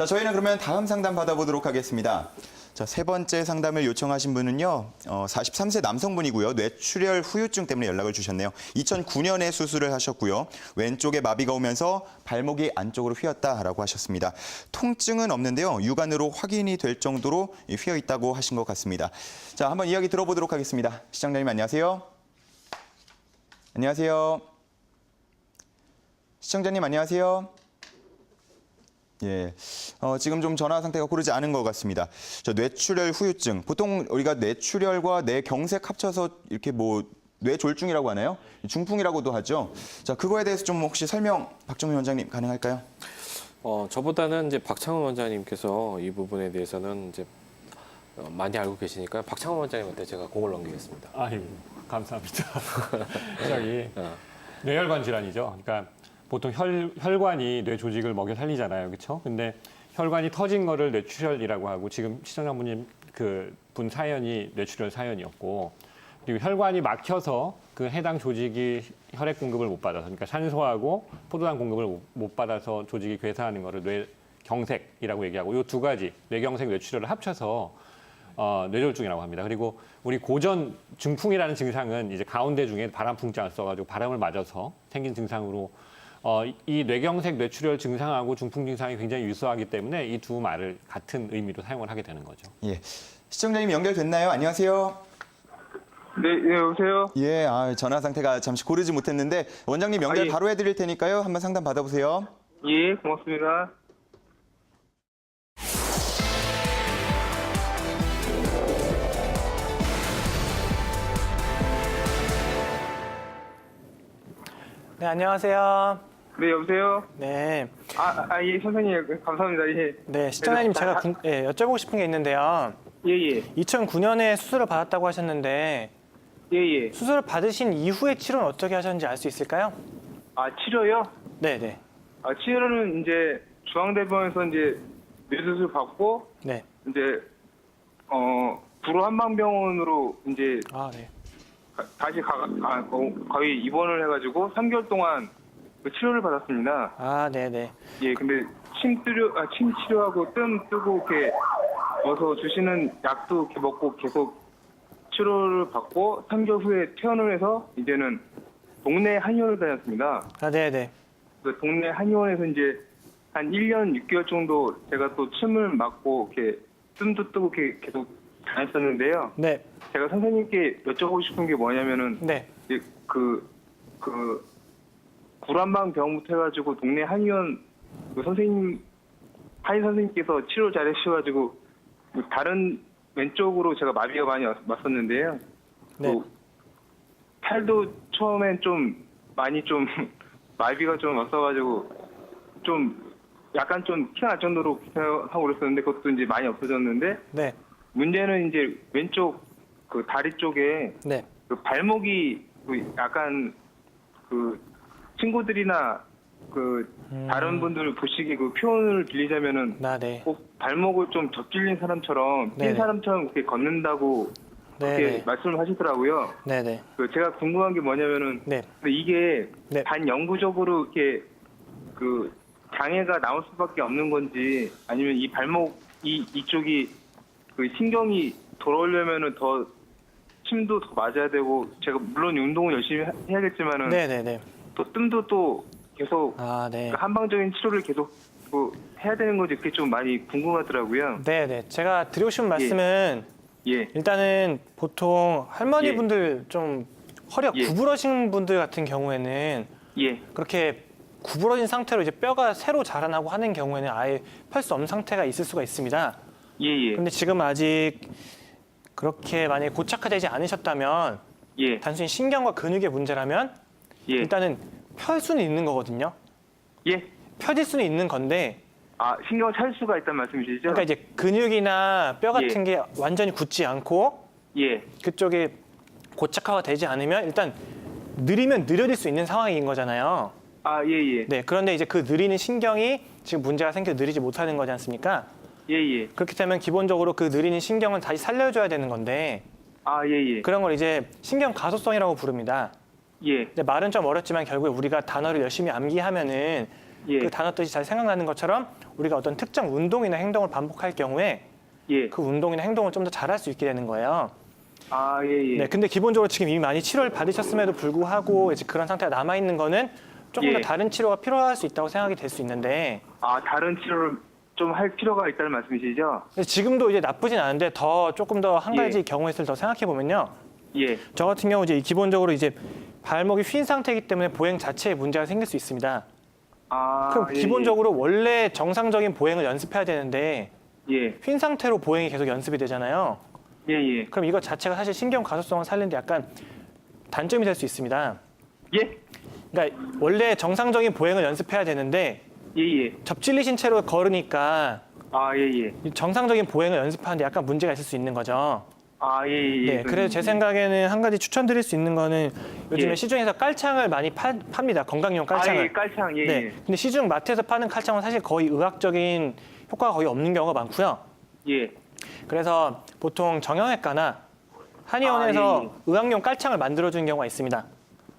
자, 저희는 그러면 다음 상담 받아보도록 하겠습니다. 자, 세 번째 상담을 요청하신 분은요, 어, 43세 남성분이고요. 뇌출혈 후유증 때문에 연락을 주셨네요. 2009년에 수술을 하셨고요. 왼쪽에 마비가 오면서 발목이 안쪽으로 휘었다라고 하셨습니다. 통증은 없는데요. 육안으로 확인이 될 정도로 휘어 있다고 하신 것 같습니다. 자, 한번 이야기 들어보도록 하겠습니다. 시장님 안녕하세요. 안녕하세요. 시청자님 안녕하세요. 예, 어, 지금 좀 전화 상태가 고르지 않은 것 같습니다. 저 뇌출혈 후유증, 보통 우리가 뇌출혈과 뇌경색 합쳐서 이렇게 뭐 뇌졸중이라고 하나요? 중풍이라고도 하죠. 자, 그거에 대해서 좀 혹시 설명 박정민 원장님 가능할까요? 어, 저보다는 이제 박창원 원장님께서 이 부분에 대해서는 이제 어, 많이 알고 계시니까 박창원 원장님한테 제가 공을 넘기겠습니다. 아유, 감사합니다. 저기 어. 뇌혈관 질환이죠. 그러니까 보통 혈, 혈관이 뇌 조직을 먹여 살리잖아요. 그렇죠? 근데 혈관이 터진 거를 뇌출혈이라고 하고 지금 시청자분님 그 분 사연이 뇌출혈 사연이었고 그리고 혈관이 막혀서 그 해당 조직이 혈액 공급을 못 받아서 그러니까 산소하고 포도당 공급을 못- 못 받아서 조직이 괴사하는 거를 뇌 경색이라고 얘기하고 이 두 가지 뇌경색 뇌출혈을 합쳐서 어, 뇌졸중이라고 합니다. 그리고 우리 고전 중풍이라는 증상은 이제 가운데 중에 바람풍장을 써가지고 바람을 맞아서 생긴 증상으로 어, 이- 이 뇌경색 뇌출혈 증상하고 중풍 증상이 굉장히 유사하기 때문에 이 두 말을 같은 의미로 사용을 하게 되는 거죠. 예, 시청자님 연결됐나요? 안녕하세요. 네, 네, 여보세요? 예, 아, 전화 상태가 잠시 고르지 못했는데 원장님 연결 아, 예. 바로 해드릴 테니까요. 한번 상담 받아보세요. 예, 고맙습니다. 네, 안녕하세요. 네, 여보세요? 네. 아, 아, 예, 선생님, 감사합니다. 예. 네, 시청자님 네, 제가 아, 궁- 예, 여쭤보고 싶은 게 있는데요. 예, 예. 2009년에 수술을 받았다고 하셨는데 예, 예. 수술을 받으신 이후의 치료는 어떻게 하셨는지 알 수 있을까요? 아, 치료요? 네, 네. 아, 치료는 이제 중앙대병원에서 이제 뇌수술 받고, 네. 이제, 어, 구로 한방병원으로 이제 아, 네. 가- 다시 가, 아, 거- 거의 입원을 해가지고 3개월 동안 그 치료를 받았습니다. 아, 네, 네. 예, 근데 침 치료, 아, 침 치료하고 뜸 뜨고 이렇게 어서 주시는 약도 이렇게 먹고 계속 치료를 받고 3개월 후에 퇴원을 해서 이제는 동네 한의원을 다녔습니다. 아, 네, 네. 그 동네 한의원에서 이제 한 1년 6개월 정도 제가 또 침을 맞고 이렇게 뜸도 뜨고 이렇게 계속 다녔었는데요. 네. 제가 선생님께 여쭤보고 싶은 게 뭐냐면은 네. 그, 그, 구란방 병부터 해가지고 동네 한의원 그 선생님, 한의 선생님께서 치료 잘해주셔가지고 뭐 다른 왼쪽으로 제가 마비가 많이 왔- 왔었는데요. 네. 그 팔도 처음엔 좀 많이 좀 마비가 좀 왔어가지고 좀 약간 좀 티가 날 정도로 하고 그랬었는데 그것도 이제 많이 없어졌는데 네. 문제는 이제 왼쪽 그 다리 쪽에 네. 그 발목이 그 약간 그 친구들이나 그 음. 다른 분들 보시기에 그 표현을 빌리자면은 나 네. 꼭 발목을 좀 접질린 사람처럼 뛴 네네. 사람처럼 그렇게 걷는다고 네, 그렇게 네. 말씀을 하시더라고요. 네, 네. 그 제가 궁금한 게 뭐냐면은 네. 이게 네. 반영구적으로 이렇게 그 장애가 나올 수밖에 없는 건지 아니면 이 발목 이 이쪽이 그 신경이 돌아오려면은 더 침도 더 맞아야 되고 제가 물론 운동을 열심히 하- 해야겠지만은 네, 네, 네. 또 뜸도 또 계속 아, 네. 그 한방적인 치료를 계속 그 해야 되는 건지 그게 좀 많이 궁금하더라고요. 네, 네. 제가 드리고 싶은 말씀은 예, 일단은 보통 할머니 분들 좀 허리가 예. 구부러진 분들 같은 경우에는 예, 그렇게 구부러진 상태로 이제 뼈가 새로 자라나고 하는 경우에는 아예 펼 수 없는 상태가 있을 수가 있습니다. 예, 예, 근데 지금 아직 그렇게 만약에 고착화되지 않으셨다면 예, 단순히 신경과 근육의 문제라면 예, 일단은 펼 수는 있는 거거든요. 예. 펴질 수는 있는 건데 아 신경을 찰 수가 있단 말씀이시죠? 그러니까 이제 근육이나 뼈 같은 예. 게 완전히 굳지 않고 예, 그쪽에 고착화가 되지 않으면 일단 느리면 느려질 수 있는 상황인 거잖아요. 아 예, 예, 네, 그런데 이제 그 느리는 신경이 지금 문제가 생겨 느리지 못하는 거지 않습니까? 예, 예. 그렇기 때문에 기본적으로 그 느리는 신경을 다시 살려줘야 되는 건데 아, 예, 예. 그런 걸 이제 신경 가소성이라고 부릅니다. 예. 근데 말은 좀 어렵지만 결국에 우리가 단어를 열심히 암기하면은 예. 그 단어 뜻이 잘 생각나는 것처럼 우리가 어떤 특정 운동이나 행동을 반복할 경우에 예. 그 운동이나 행동을 좀 더 잘할 수 있게 되는 거예요. 아, 예, 예. 네, 근데 기본적으로 지금 이미 많이 치료를 받으셨음에도 불구하고 이제 그런 상태가 남아 있는 거는 조금 더 예. 다른 치료가 필요할 수 있다고 생각이 될 수 있는데 아, 다른 치료를 좀 할 필요가 있다는 말씀이시죠? 근데 지금도 이제 나쁘진 않은데 더 조금 더 한 가지 예. 경우의 수를 더 생각해 보면요. 예. 저 같은 경우 이제 기본적으로 이제 발목이 휜 상태이기 때문에 보행 자체에 문제가 생길 수 있습니다. 아, 그럼 예, 기본적으로 원래 정상적인 보행을 연습해야 되는데 예. 휜 상태로 보행이 계속 연습이 되잖아요. 예, 예. 그럼 이거 자체가 사실 신경 가소성을 살리는데 약간 단점이 될 수 있습니다. 예? 그러니까 원래 정상적인 보행을 연습해야 되는데 예, 예. 접질리신 채로 걸으니까 아, 예, 예. 이 정상적인 보행을 연습하는데 약간 문제가 있을 수 있는 거죠. 아, 예, 예. 네, 그래서 제 생각에는 한 가지 추천드릴 수 있는 거는 요즘에 예. 시중에서 깔창을 많이 파, 팝니다. 건강용 아, 깔창을. 예, 깔창, 예, 네. 예. 근데 시중 마트에서 파는 깔창은 사실 거의 의학적인 효과가 거의 없는 경우가 많고요. 예. 그래서 보통 정형외과나 한의원에서 아, 예, 예. 의학용 깔창을 만들어주는 경우가 있습니다.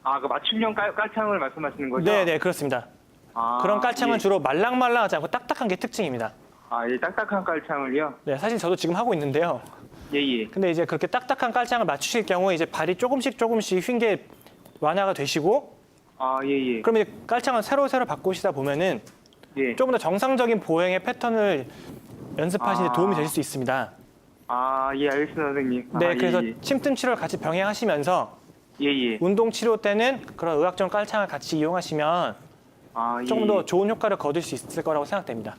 아, 그 맞춤형 깔, 깔창을 말씀하시는 거죠? 네, 네, 그렇습니다. 아, 그런 깔창은 예. 주로 말랑말랑하지 않고 딱딱한 게 특징입니다. 아, 예, 딱딱한 깔창을요? 네, 사실 저도 지금 하고 있는데요. 예, 예. 근데 이제 그렇게 딱딱한 깔창을 맞추실 경우에 이제 발이 조금씩 조금씩 휜게 완화가 되시고 아, 예, 예. 그럼 이제 깔창을 새로 새로 바꾸시다 보면은 예. 조금 더 정상적인 보행의 패턴을 연습하시는 데 아. 도움이 될수 있습니다. 아, 예, 알겠습니다, 선생님. 네, 아, 그래서 예, 침뜸 치료를 같이 병행하시면서 예, 예. 운동 치료 때는 그런 의학적 깔창을 같이 이용하시면 아, 예. 조금 더 좋은 효과를 거둘 수 있을 거라고 생각됩니다.